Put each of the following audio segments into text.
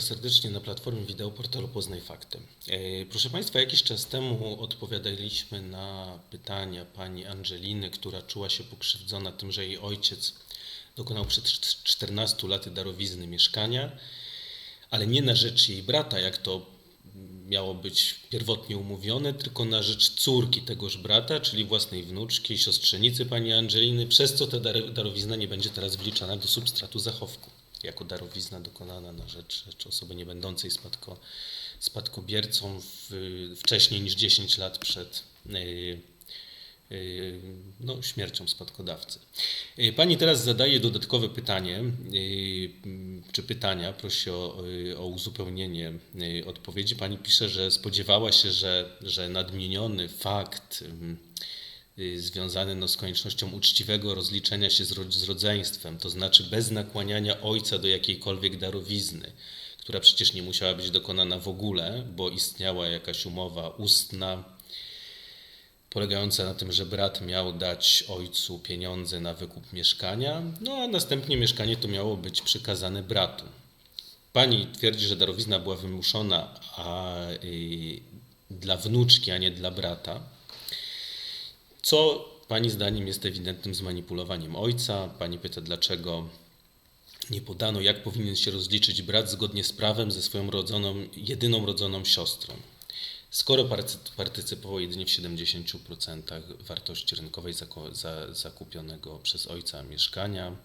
Państwa serdecznie na platformie wideo portalu Poznaj Fakty. E, Proszę Państwa, jakiś czas temu odpowiadaliśmy na pytania pani Angeliny, która czuła się pokrzywdzona tym, że jej ojciec dokonał przed czt- 14 laty darowizny mieszkania, ale nie na rzecz jej brata, jak to miało być pierwotnie umówione, tylko na rzecz córki tegoż brata, czyli własnej wnuczki, siostrzenicy pani Angeliny, przez co ta dar- darowizna nie będzie teraz wliczana do substratu zachowku, jako darowizna dokonana na rzecz, rzecz osoby nie będącej spadko, spadkobiercą w, wcześniej niż 10 lat przed yy, yy, no, śmiercią spadkodawcy. Yy, Pani teraz zadaje dodatkowe pytanie, yy, czy pytania, prosi o, o uzupełnienie odpowiedzi. Pani pisze, że spodziewała się, że, że nadmieniony fakt yy, yy, związany no, z koniecznością uczciwego rozliczenia się z, z rodzeństwem, to znaczy bez nakłaniania ojca do jakiejkolwiek darowizny, która przecież nie musiała być dokonana w ogóle, bo istniała jakaś umowa ustna, polegająca na tym, że brat miał dać ojcu pieniądze na wykup mieszkania, no a następnie mieszkanie to miało być przekazane bratu. Pani twierdzi, że darowizna była wymuszona a, y, dla wnuczki, a nie dla brata, co pani zdaniem jest ewidentnym zmanipulowaniem ojca. Pani pyta, dlaczego nie podano, jak powinien się rozliczyć brat zgodnie z prawem ze swoją rodzoną, jedyną rodzoną siostrą. Skoro party- partycypował jedynie w 70% wartości rynkowej zakupionego przez ojca mieszkania.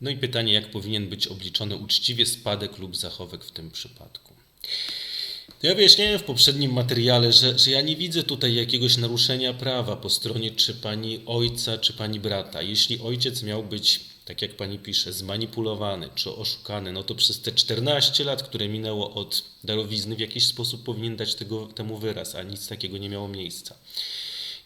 No i pytanie, jak powinien być obliczony uczciwie spadek lub zachowek w tym przypadku. Ja wyjaśniałem w poprzednim materiale, że, że ja nie widzę tutaj jakiegoś naruszenia prawa po stronie czy pani ojca, czy pani brata. Jeśli ojciec miał być, tak jak pani pisze, zmanipulowany czy oszukany, no to przez te 14 lat, które minęło od darowizny, w jakiś sposób powinien dać tego, temu wyraz, a nic takiego nie miało miejsca.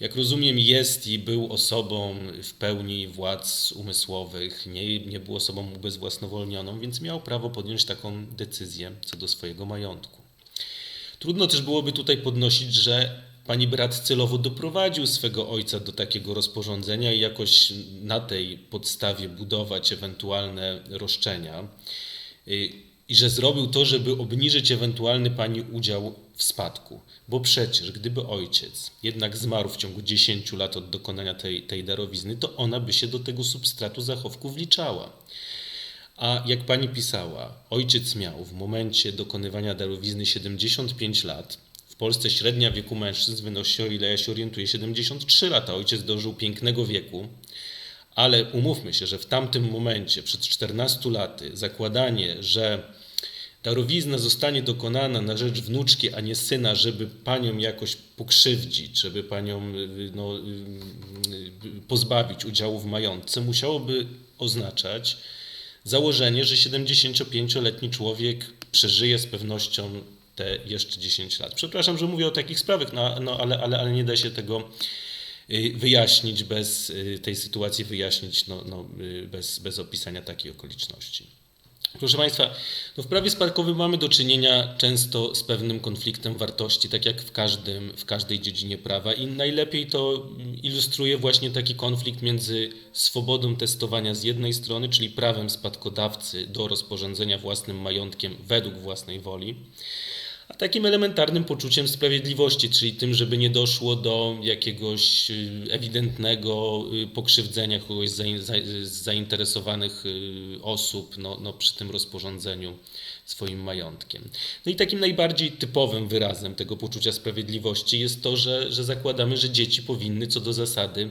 Jak rozumiem, jest i był osobą w pełni władz umysłowych, nie, nie był osobą ubezwłasnowolnioną, więc miał prawo podjąć taką decyzję co do swojego majątku. Trudno też byłoby tutaj podnosić, że pani brat celowo doprowadził swego ojca do takiego rozporządzenia i jakoś na tej podstawie budować ewentualne roszczenia. Y, I że zrobił to, żeby obniżyć ewentualny pani udział w spadku. Bo przecież, gdyby ojciec jednak zmarł w ciągu 10 lat od dokonania tej, tej darowizny, to ona by się do tego substratu zachowku wliczała. A jak pani pisała, ojciec miał w momencie dokonywania darowizny 75 lat. W Polsce średnia wieku mężczyzn wynosi, o ile ja się orientuję, 73 lata. Ojciec dożył pięknego wieku, ale umówmy się, że w tamtym momencie, przed 14 laty, zakładanie, że darowizna zostanie dokonana na rzecz wnuczki, a nie syna, żeby panią jakoś pokrzywdzić, żeby panią y, no, y, y, pozbawić udziału w majątce, musiałoby oznaczać, założenie, że 75-letni człowiek przeżyje z pewnością te jeszcze 10 lat. Przepraszam, że mówię o takich sprawach, no, no, ale, ale, ale nie da się tego y, wyjaśnić bez y, tej sytuacji, wyjaśnić no, no, y, bez, bez opisania takiej okoliczności. Proszę Państwa, no w prawie spadkowym mamy do czynienia często z pewnym konfliktem wartości, tak jak w, każdym, w każdej dziedzinie prawa. I najlepiej to ilustruje właśnie taki konflikt między swobodą testowania z jednej strony, czyli prawem spadkodawcy do rozporządzenia własnym majątkiem według własnej woli, a takim elementarnym poczuciem sprawiedliwości, czyli tym, żeby nie doszło do jakiegoś y, ewidentnego y, pokrzywdzenia kogoś z zain- za- z zainteresowanych y, osób no, no, przy tym rozporządzeniu swoim majątkiem. No i takim najbardziej typowym wyrazem tego poczucia sprawiedliwości jest to, że, że zakładamy, że dzieci powinny co do zasady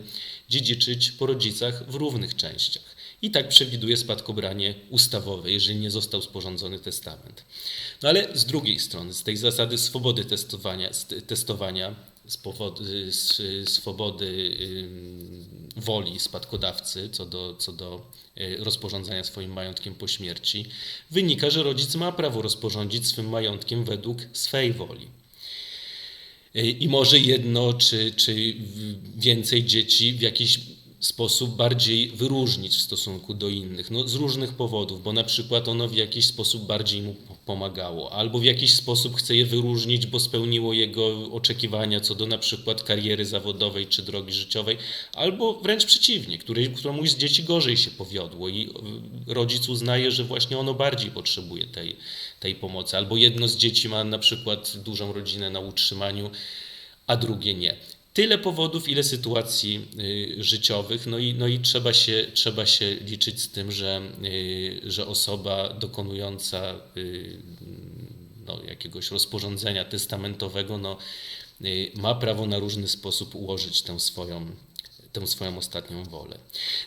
dziedziczyć po rodzicach w równych częściach. I tak przewiduje spadkobranie ustawowe, jeżeli nie został sporządzony testament. No ale z drugiej strony, z tej zasady swobody testowania, testowania z powodu z, swobody woli spadkodawcy co do, co do y, rozporządzania swoim majątkiem po śmierci, wynika, że rodzic ma prawo rozporządzić swym majątkiem według swej woli. Y, I może jedno czy, czy więcej dzieci w jakiś sposób bardziej wyróżnić w stosunku do innych. No, z różnych powodów, bo na przykład ono w jakiś sposób bardziej mu pomagało, albo w jakiś sposób chce je wyróżnić, bo spełniło jego oczekiwania co do na przykład kariery zawodowej czy drogi życiowej, albo wręcz przeciwnie, której, któremuś z dzieci gorzej się powiodło i y, rodzic uznaje, że właśnie ono bardziej potrzebuje tej, tej pomocy, albo jedno z dzieci ma na przykład dużą rodzinę na utrzymaniu, a drugie nie tyle powodów, ile sytuacji y, życiowych, no i, no i trzeba, się, trzeba się liczyć z tym, że, y, że osoba dokonująca y, no, jakiegoś rozporządzenia testamentowego no, ma prawo na różny sposób ułożyć tę swoją tę swoją ostatnią wolę.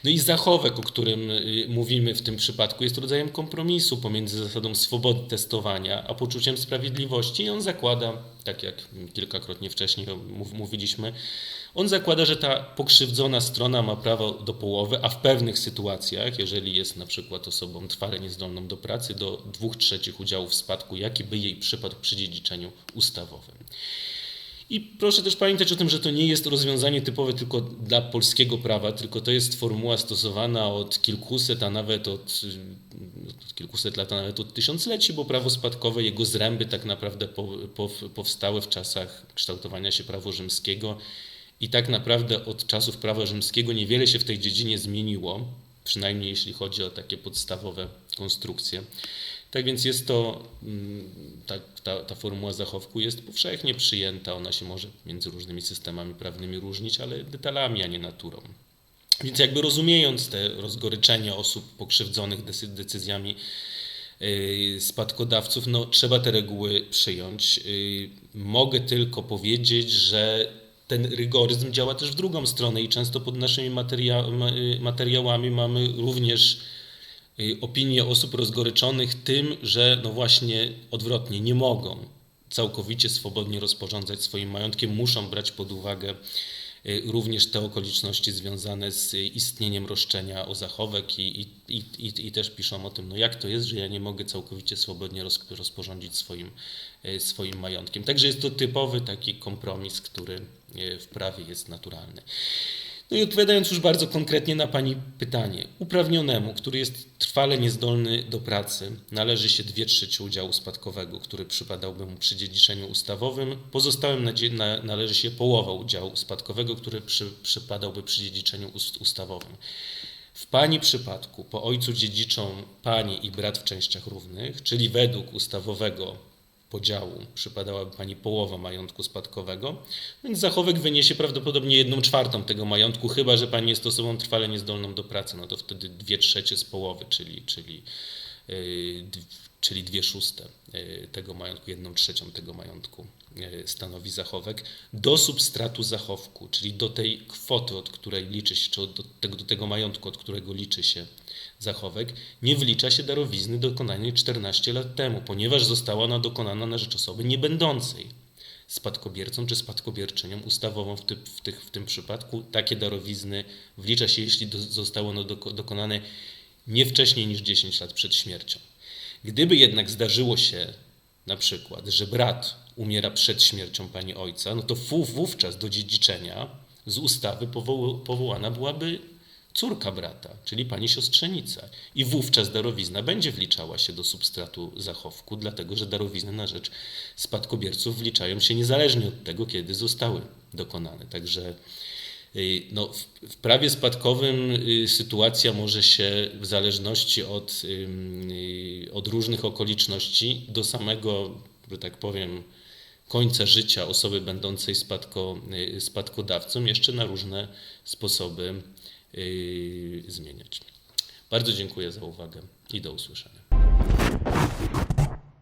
No i zachowek, o którym y, mówimy w tym przypadku, jest rodzajem kompromisu pomiędzy zasadą swobody testowania a poczuciem sprawiedliwości i on zakłada, tak jak kilkakrotnie wcześniej mówiliśmy, on zakłada, że ta pokrzywdzona strona ma prawo do połowy, a w pewnych sytuacjach, jeżeli jest na przykład osobą trwale niezdolną do pracy, do dwóch trzecich udziału w spadku, jaki by jej przypadł przy dziedziczeniu ustawowym. I proszę też pamiętać o tym, że to nie jest rozwiązanie typowe tylko dla polskiego prawa, tylko to jest formuła stosowana od kilkuset, a nawet od, od kilkuset lat, a nawet od tysiącleci, bo prawo spadkowe, jego zręby tak naprawdę po, po, powstały w czasach kształtowania się prawa rzymskiego i tak naprawdę od czasów prawa rzymskiego niewiele się w tej dziedzinie zmieniło, przynajmniej jeśli chodzi o takie podstawowe konstrukcje. Tak więc jest to, mm, ta, ta, ta formuła zachowku jest powszechnie przyjęta, ona się może między różnymi systemami prawnymi różnić, ale detalami, a nie naturą. Więc jakby rozumiejąc te rozgoryczenia osób pokrzywdzonych decyzjami yy, spadkodawców, no, trzeba te reguły przyjąć. Yy, mogę tylko powiedzieć, że ten rygoryzm działa też w drugą stronę i często pod naszymi materia materiałami mamy również opinie osób rozgoryczonych tym, że no właśnie odwrotnie nie mogą całkowicie swobodnie rozporządzać swoim majątkiem, muszą brać pod uwagę y, również te okoliczności związane z istnieniem roszczenia o zachowek i, i, i, i też piszą o tym, no jak to jest, że ja nie mogę całkowicie swobodnie rozporządzić swoim, y, swoim majątkiem. Także jest to typowy taki kompromis, który w prawie jest naturalny. No i odpowiadając już bardzo konkretnie na Pani pytanie, uprawnionemu, który jest trwale niezdolny do pracy, należy się 2 trzecie udziału spadkowego, który przypadałby mu przy dziedziczeniu ustawowym, pozostałym na, należy się połowa udziału spadkowego, który przy, przypadałby przy dziedziczeniu ustawowym. W Pani przypadku po ojcu dziedziczą Pani i brat w częściach równych, czyli według ustawowego podziału. Przypadałaby Pani połowa majątku spadkowego, więc zachowek wyniesie prawdopodobnie jedną czwartą tego majątku, chyba że Pani jest osobą trwale niezdolną do pracy, no to wtedy dwie trzecie z połowy, czyli, czyli, yy, czyli dwie szóste yy, tego majątku, jedną trzecią tego majątku stanowi zachowek, do substratu zachowku, czyli do tej kwoty, od której liczy się, czy do tego, do tego majątku, od którego liczy się zachowek, nie wlicza się darowizny dokonanej 14 lat temu, ponieważ została ona dokonana na rzecz osoby niebędącej spadkobiercą czy spadkobierczynią ustawową w, ty, w, tych, w tym przypadku. Takie darowizny wlicza się, jeśli do, zostało ono do, dokonane nie wcześniej niż 10 lat przed śmiercią. Gdyby jednak zdarzyło się na przykład, że brat umiera przed śmiercią pani ojca, no to wówczas do dziedziczenia z ustawy powołana byłaby córka brata, czyli pani siostrzenica. I wówczas darowizna będzie wliczała się do substratu zachowku, dlatego że darowizny na rzecz spadkobierców wliczają się niezależnie od tego, kiedy zostały dokonane. Także y, no, w prawie spadkowym y, sytuacja może się w zależności od, y, od różnych okoliczności do samego, że tak powiem, końca życia osoby będącej spadko, spadkodawcą jeszcze na różne sposoby Yy, zmieniać. Bardzo dziękuję za uwagę i do usłyszenia.